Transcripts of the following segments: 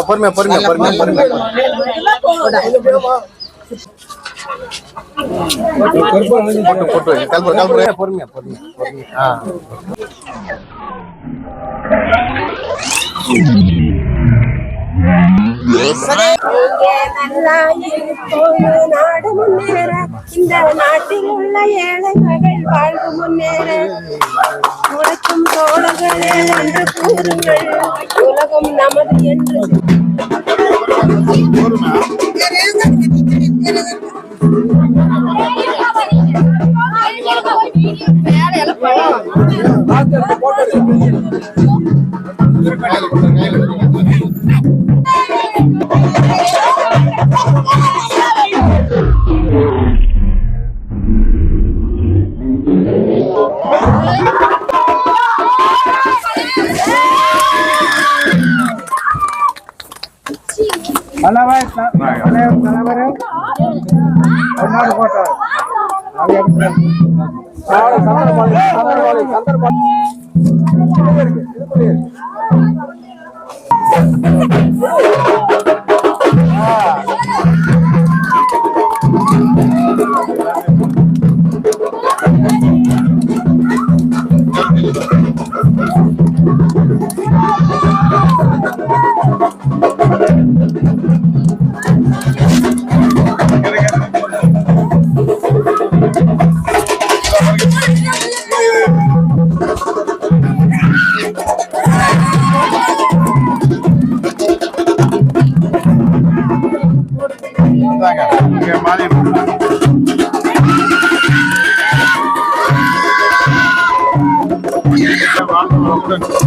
பொறுமையா பொறுமையா பொறுமையா பொறுமையா போட்டு போட்டு கல்பு கல்புர பொறுமையா பொறுமையா பொறுமையா ஆ நாடு முன்னேற இந்த நாட்டில் உள்ள ஏழை மகள் வாழ்வு முன்னேற. தோழர்களே என்று கூறுங்கள். உலகம் நமது என்று வணக்கம் வணக்கம்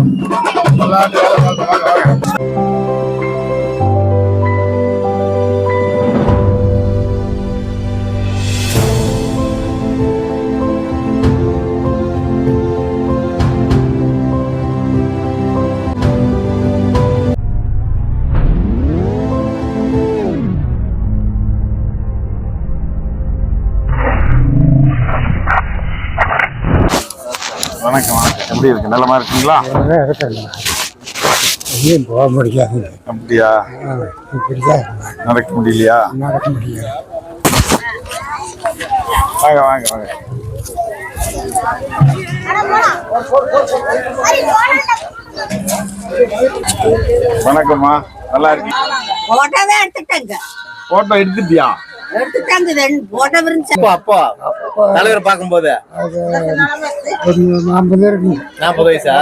எப்படி இருக்கு? நல்லமா இருக்கீங்களா? எங்கேயும் போக முடியாது. அப்படியா? இப்படிதான் நடக்க முடியலையா? நடக்க முடியாது. வாங்க வாங்க வாங்க. வணக்கம்மா. நல்லா இருக்கு போட்டோவே எடுத்துட்டேங்க. போட்டோ எடுத்துட்டியா? எடுத்துட்டாங்க போட்டோ இருந்துச்சு அப்போ அப்போ. தலைவர் பார்க்கும்போது? நாற்பது இருக்கு நாற்பது வயசா?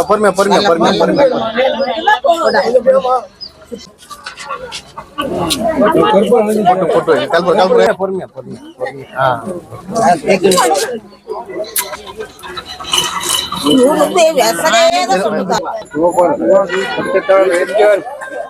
பொறுமையா பொறுமையா பொறுமையா பொறுமையா போட்டு போட்டு பொறுமையா. பொறுமையா பொறுமையா. ஆ.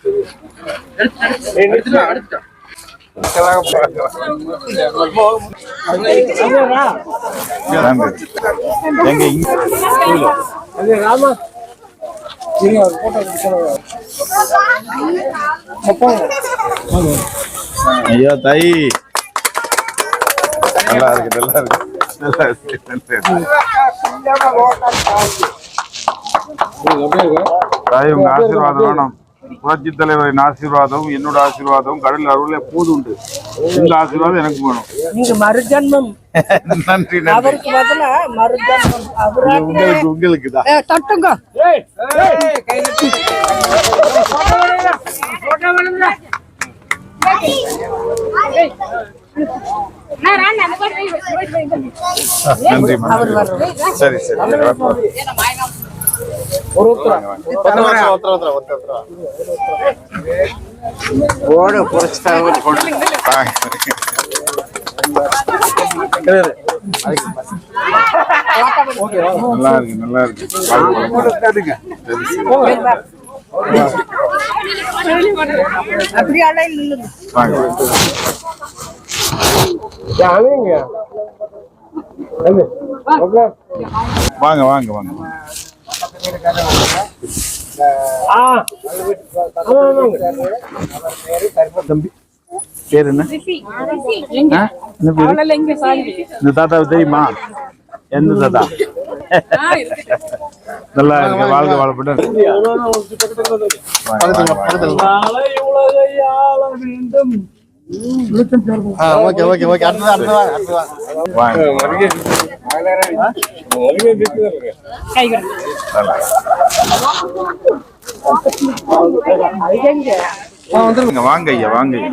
பெருமை நன்றி எங்க ஐயா தாய் நல்லா இருக்கு. நல்லா இருக்கு நல்லா இருக்கு. தாய் உங்க ஆசீர்வாதம் வேணும். புரட்சி தலைவரின் ஆசீர்வாதம் என்னோட ஆசீர்வாதம் கடல் அருளே போதுண்டு. இந்த ஆசீர்வாதம் எனக்கு வேணும். நீங்க மறுஜன்மம். நன்றி நன்றி. அவருக்கு பதிலா மறுஜன்மம். உங்களுக்கு உங்களுக்கு தான் தட்டுங்க. நன்றி சரி சரி. வாங்க. ஒருத்தர் நல்லா இருக்கு நல்லா இருக்கு. வாழ்க வளமுடன். அப்படியே அலையில் நில்லுங்க. வாங்க. வாங்க வாங்க வாங்க. தம்பி பேர்? என்ன இந்த தாத்தா தெரியுமா? எந்த தாத்தா? நல்லா இருக்கு வாழ்க வாழப்பட்ட பக்கத்துல ஓகே ஓகே அடுத்தது அடுத்தது வாங்க வந்துருங்க வாங்க ஐயா வாங்க ஐயா.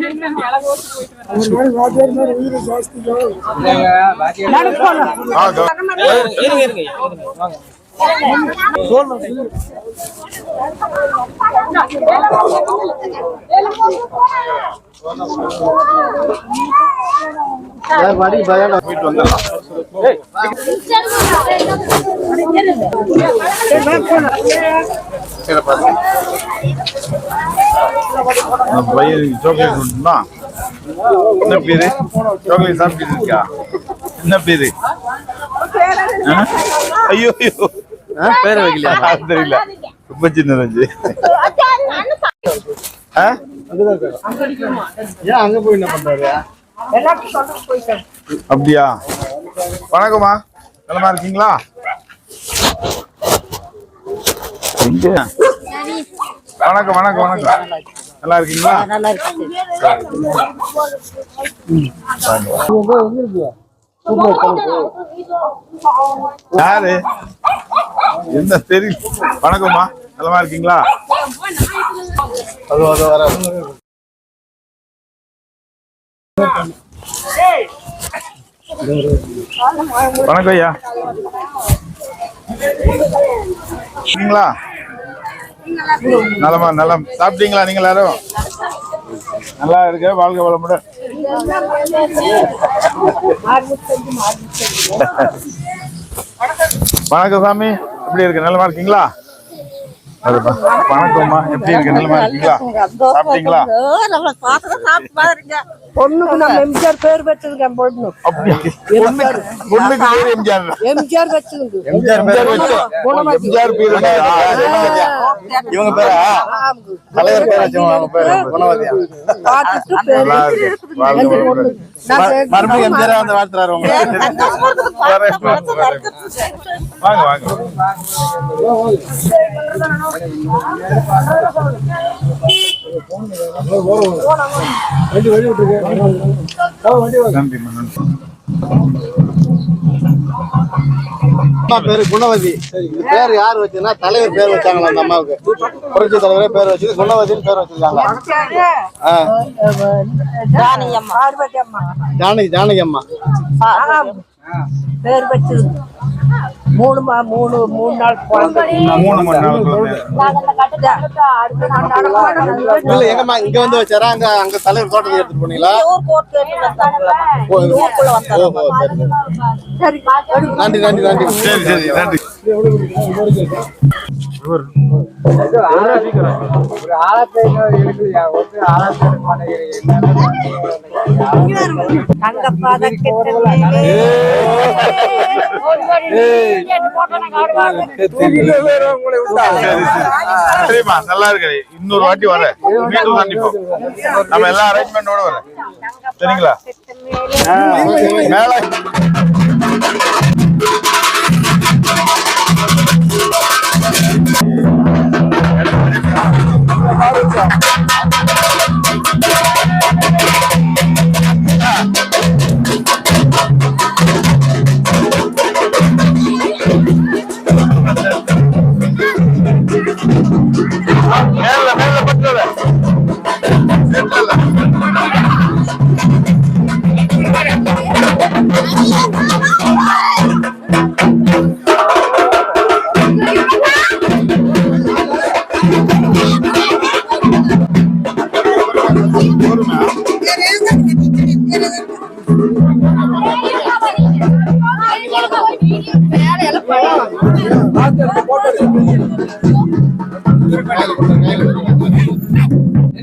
படி பயம் போயிட்டு வந்துடலாம் பையன் சாக்லேட் உண்டுமா என்ன பேரு? சாக்லேட் சாப்பிட்டு இருக்கா என்ன பேரு? ஐயோ ஐயோ. பேர் வைக்கலையா? தெரியல. ரொம்ப சின்னதாச்சு ஆ? ஏன் அங்க போய் என்ன பண்றாரு? அப்படியா? வணக்கம்மா. நலமா இருக்கீங்களா? வணக்கம் வணக்கம் வணக்கம். நல்லா இருக்கீங்களா? நல்லா இருக்கு. யாரு? என்ன தெரியல வணக்கம்மா. நலமா இருக்கீங்களா? அது அது வர வணக்கம் ஐயா. இருக்கீங்களா? நலமா நலம். சாப்பிட்டீங்களா நீங்க எல்லாரும்? நல்லா இருக்க. வாழ்க வளமுடன். வணக்கம் சாமி. எப்படி இருக்கு. நல்லமா இருக்கீங்களா அதுப்பா. வணக்கம்மா. எப்படி இருக்கு நலமா இருக்கீங்களா? சாப்பிட்டீங்களா? பொண்ணுக்கு நம்ம எம்ஜிஆர் பேர் வச்சதுங்க என் பொண்ணு பொண்ணுக்கு பொண்ணுக்கு பேர் எம்ஜிஆர். எம்ஜிஆர் வச்சதுங்க எம்ஜிஆர் பேர் வச்சு எம்ஜிஆர் பேர் இவங்க பேரா? தலைவர் பேர் அவங்க பேரு. குணவதியா? பார்த்துட்டு பேர். மறுபடியும் எம்ஜிஆர் வந்து வாழ்த்துறாரு உங்க வரேன், வரேன். வாங்க. வாங்க. நன்றி அம்மா பேரு குணவதி. பேர் யார் வச்சுன்னா தலைவர் பேர் வச்சாங்களா அந்த அம்மாவுக்கு? புரட்சி தலைவரே பேர் வச்சு குணவதின்னு பேர் வச்சிருக்காங்க. ஜானகி ஜானகி அம்மா. பேர் வச்சது மூணு மா மூணு மூணு நாள். இல்ல எங்கம்மா இங்க வந்து வச்சாரா? அங்க அங்க தலைவர் தோட்டத்துக்கு எடுத்துட்டு போனீங்களா. நன்றி நன்றி நன்றி. சரி சரி நன்றி. சரிம்மா நல்லா இருக்கு. இன்னொரு வாட்டி வரேன் மீண்டும் சந்திப்போம். நம்ம எல்லா அரேஞ்ச்மெண்டோட வரேன் சரிங்களா? மேல மேல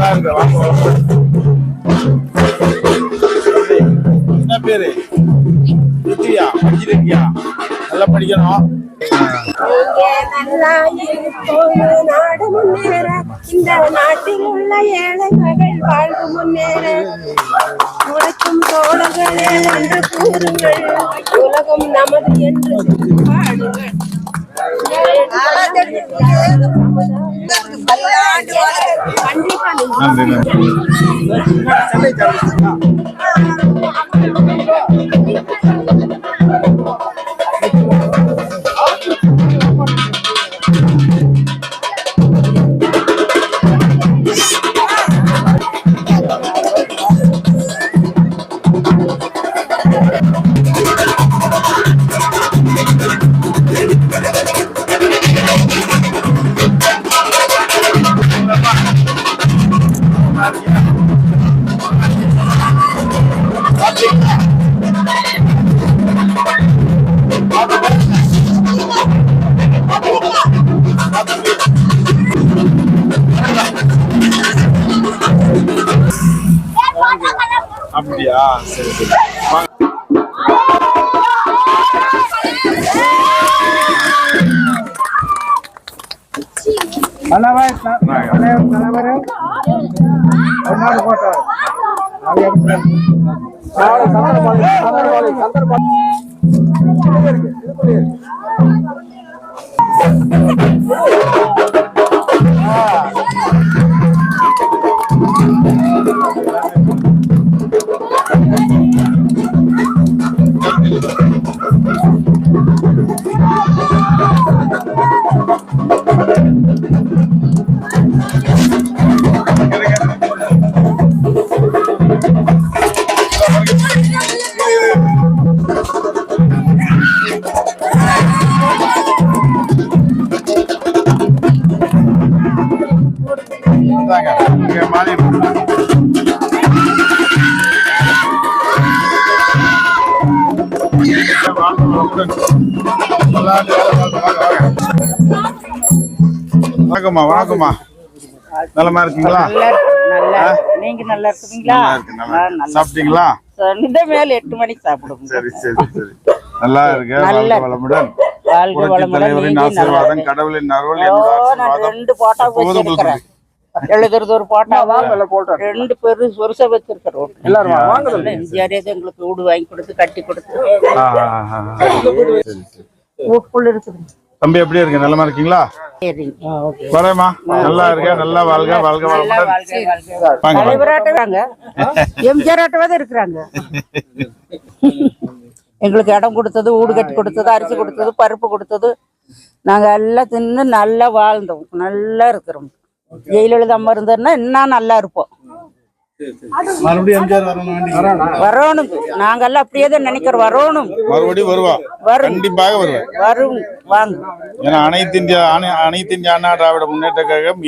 நல்லா இருக்கு என்ன பேரு ருத்தியா படிச்சிருக்கியா நல்லா படிக்கணும் நல்லா இருப்போம் நாடு முன்னேற இந்த நாட்டில் உள்ள ஏழை மகள் வாழ்வு முன்னேற உழைக்கும் தோழர்களே என்று கூறுங்கள் உலகம் நமது என்று பாடுங்கள் கண்டிப்பா நன்றி நன்றி அப்படியா சரி சரி வாங்க. தலைவர் தலைவர் ஒன்னாடு போட்டார் இந்தாங்க, இங்க வாங்க. வணக்கம்மா வணக்கம்மா. நலமா இருக்கீங்களா? நல்லா நீங்க நல்லா இருக்கீங்களா. சாப்பிட்டீங்களா? இந்த மேல எட்டு மணிக்கு சாப்பிடுவோம் சரி சரி சரி. நல்லா இருக்கு. நல்லா வளமுடன். வாழ்க வளமுடன். ஆசீர்வாதம். கடவுளின் அருள் என்னோட ஆசீர்வாதம். ரெண்டு போட்டா எழுதுறது ஒரு போட்டா ரெண்டு பேரு வருஷ வச்சிருக்கிறோம் எம்ஜிஆர் எங்களுக்கு வீடு வாங்கி கொடுத்து கட்டி கொடுத்து. வீட்டுக்குள்ள இருக்குது. தம்பி எப்படி இருக்கு? நலமா இருக்கீங்களா? வரேம்மா. நல்லா இருக்க நல்லா வாழ்க வாழ்க. தலைவராட்டவாங்க எம்ஜிஆர் ஆட்டவாதான் இருக்கிறாங்க. எங்களுக்கு இடம் கொடுத்தது வீடு கட்டி கொடுத்தது அரிசி கொடுத்தது பருப்பு கொடுத்தது. நாங்க எல்லாம் தின்னு நல்லா வாழ்ந்தோம். நல்லா இருக்கிறோம். ஜெயலலிதா அம்மா இருந்ததுன்னா இன்னும் நல்லா இருப்போம். வரணும். நாங்க எல்லாம் அப்படியே தான் நினைக்கிறோம். வரணும். மறுபடியும் வருவா? வரும். கண்டிப்பாக வருவேன். வரும். வாங்க. ஏன்னா அனைத்து இந்தியா அனை- அனைத்து இந்திய அண்ணா திராவிட முன்னேற்ற கழகம்